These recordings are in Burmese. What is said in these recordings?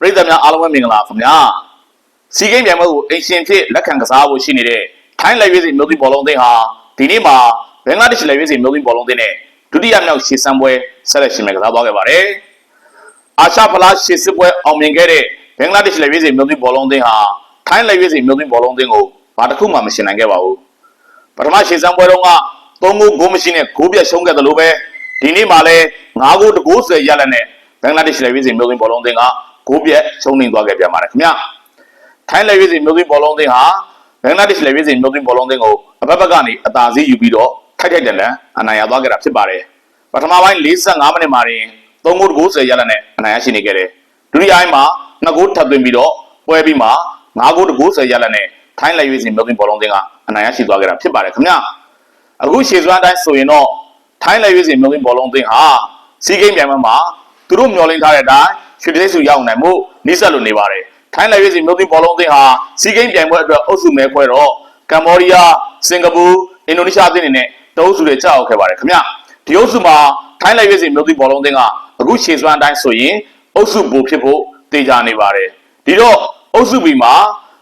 ပရိသတ်များအားလုံးပဲမင်္ဂလာခင်ဗျာစီကိန်းပြိုင်ပွဲကိုအင်ရှင်ဖြစ်လက်ခံကစားဖို့ရှိနေတဲ့ထိုင်းလက်ရွေးစီမျိုးသီးဘောလုံးသင်းဟာဒီနေ့မှာဘင်္ဂလားဒေ့ရှ်လက်ရွေးစီမျိုးသီးဘောလုံးသင်းနဲ့ဒုတိယမြောက်ရှေ့စမ်းပွဲဆက်လက်ရှင်မဲ့ကစားသွားခဲ့ပါတယ်အာရှဖလားရှေ့စစ်ပွဲအောင်မြင်ခဲ့တဲ့ဘင်္ဂလားဒေ့ရှ်လက်ရွေးစီမျိုးသီးဘောလုံးသင်းဟာထိုင်းလက်ရွေးစီမျိုးသီးဘောလုံးသင်းကိုဘာတစ်ခုမှမရှင်နိုင်ခဲ့ပါဘူးပထမရှေ့စမ်းပွဲတုန်းက3ဂိုးဂိုးမရှိနဲ့ဂိုးပြတ်ရှုံးခဲ့တယ်လို့ပဲဒီနေ့မှာလည်း9ဂိုးတဂိုးဆွဲရလက်နဲ့ဘင်္ဂလားဒေ့ရှ်လက်ရွေးစီမျိုးသင်းဘောလုံးသင်းက ဂိုးပြတ်ရှုံးနေသွားခဲ့ပြန်ပါတယ်ခင်ဗျာထိုင်းလက်ရွေးစီမျိုးသွင်းဘောလုံးသင်းဟာဘင်္ဂလားဒေ့ရှ်လက်ရွေးစီမျိုးသွင်းဘောလုံးသင်းကိုအဘက်ဘက်ကနေအသာစီးယူပြီးတော့ထိုက်ထိုက်တန်တန်အနိုင်ရသွားခဲ့တာဖြစ်ပါတယ်ပထမပိုင်း45မိနစ်မှာတင်3ဂိုး90ရလနဲ့အနိုင်ရရှိနေခဲ့တယ်ဒုတိယပိုင်းမှာ2ဂိုးထပ်သွင်းပြီးတော့ပွဲပြီးမှ5ဂိုး90ရလနဲ့ထိုင်းလက်ရွေးစီမျိုးသွင်းဘောလုံးသင်းကအနိုင်ရရှိသွားခဲ့တာဖြစ်ပါတယ်ခင်ဗျအခုရှေ့စွမ်းအတိုင်းဆိုရင်တော့ထိုင်းလက်ရွေးစီမျိုးသွင်းဘောလုံးသင်းဟာစီးကိန်းပြိုင်ပွဲမှာသူတို့မျှော်လင့်ထားတဲ့အတိုင်း ရွှေတိတ်စုရောက်နိုင်မှုနှိစက်လို့နေပါတယ်ထိုင်းလက်ရွေးစီမျိုးသိန်းဘောလုံးသင်းဟာစီဂိမ်းပြိုင်ပွဲအတွက်အုပ်စုမဲခွဲတော့ကမ္ဘောဒီးယားစင်ကာပူအင်ဒိုနီးရှားအသင်းတွေနဲ့တအုပ်စုတွေကြောက်ခဲ့ပါတယ်ခင်ဗျဒီအုပ်စုမှာထိုင်းလက်ရွေးစီမျိုးသိန်းဘောလုံးသင်းကအခုရှေ့စွမ်းအတိုင်းဆိုရင်အုပ်စုဘူဖြစ်ဖို့တေချာနေပါတယ်ဒီတော့အုပ်စုဘီမှာ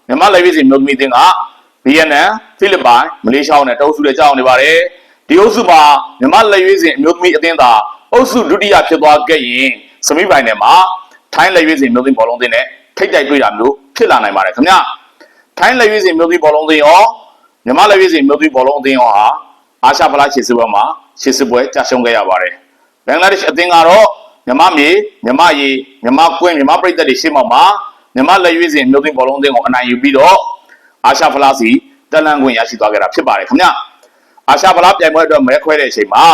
မြန်မာလက်ရွေးစီမျိုးသမီးသင်းကဗီယက်နမ်ဖိလစ်ပိုင်မလေးရှားနဲ့တအုပ်စုတွေကြောက်နေပါတယ်ဒီအုပ်စုမှာမြန်မာလက်ရွေးစီအမျိုးသမီးအသင်းသာအုပ်စုဒုတိယဖြစ်သွားခဲ့ရင်စမီပိုင်နယ်မှာ ထိုင်းလက်ရွေးစီမျိုးသမီးဘောလုံးသင်းနဲ့ထိတ်တိုက်တွေ့တာမျိုးဖြစ်လာနိုင်ပါတယ်ခင်ဗျထိုင်းလက်ရွေးစင်မျိုးသီးဘောလုံးသင်းရောမြမလက်ရွေးစင်မျိုးသီးဘောလုံးအသင်းရောဟာအာရှဖလားခြေစစ်ပွဲမှာခြေစစ်ပွဲကြာရှုံးခဲ့ရပါတယ်ဘင်္ဂလားဒေ့ရှ်အသင်းကတော့မြမမြေမြမရေမြမကွင်းမြမပြည်သက်တွေရှေ့မှောက်မှာမြမလက်ရွေးစင်မျိုးသီးဘောလုံးအသင်းကိုအနိုင်ယူပြီးတော့အာရှဖလားစီတက်လန့်ခွင့်ရရှိသွားခဲ့တာဖြစ်ပါတယ်ခင်ဗျအာရှဖလားပြိုင်ပွဲအတွက်မဲခွဲတဲ့အချိန်မှာ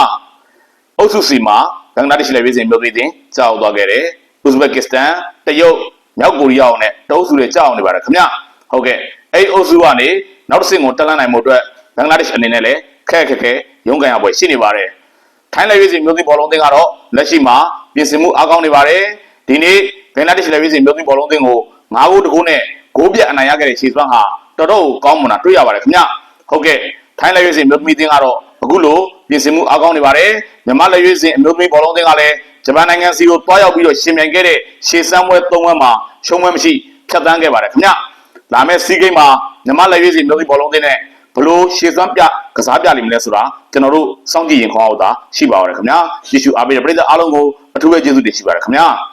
အုပ်စုစီမှာဘင်္ဂလားဒေ့ရှ်လက်ဝေးစင်မျိုးသွေးတင်ကြောက်သွားခဲ့တယ်။ ဥဇဘက်ကစ္စတန်တရုတ်မြောက်ကိုရီးယားနဲ့တအုပ်စုတွေကြောက်အောင်နေပါတယ်ခင်ဗျ။ဟုတ်ကဲ့အဲ့ဒီအုပ်စုကနေနောက်တစ်ဆင့်ကိုတက်လှမ်းနိုင်မှုအတွက်ဘင်္ဂလားဒေ့ရှ်အနေနဲ့လည်းခက်ခက်ခဲရုန်းကန်ရပွဲရှိနေပါတယ်။ထိုင်းလက်ဝေးစင်မျိုးသွေးဘောလုံးတင်ကတော့လက်ရှိမှာပြင်ဆင်မှုအားကောင်းနေပါတယ်။ဒီနေ့ဘင်္ဂလားဒေ့ရှ်လက်ဝေးစင်မျိုးသွေးဘောလုံးတင်ကို9ဂိုးတကူနဲ့ဂိုးပြတ်အနိုင်ရခဲ့တဲ့ခြေစွမ်းဟာတော်တော်ကိုကောင်းမွန်တာတွေ့ရပါတယ်ခင်ဗျ။ဟုတ်ကဲ့ထိုင်းလက်ဝေးစင်မျိုးသမီးတင်ကတော့အခုလိုပြင်ဆင်မှုအားကောင်းနေပါတယ်။မြန်မာလက်ရွေးစင်အမျိုးသမီးဘောလုံးသင်းကလည်း ဂျပန်နိုင်ငံစီကိုတွားရောက်ပြီးတော့ရှင်ပြိုင်ခဲ့တဲ့ရှေ့စမ်းပွဲ၃ပွဲမှာရှုံးပွဲမရှိဖြတ်သန်းခဲ့ပါတယ်ခင်ဗျ။လာမယ့်စီးဂိမ်းမှာမြန်မာလက်ရွေးစင်အမျိုးသမီးဘောလုံးသင်းနဲ့ဘလို့ရှေ့စမ်းပြကစားပြလိမ့်မလဲဆိုတာကျွန်တော်တို့စောင့်ကြည့်ရင်ခေါင်းအောင်သာရှိပါရယ်ခင်ဗျာ။ယေရှုအားပေးတဲ့ပရိသတ်အားလုံးကိုအထူးပဲကျေးဇူးတင်ရှိပါတယ်ခင်ဗျာ။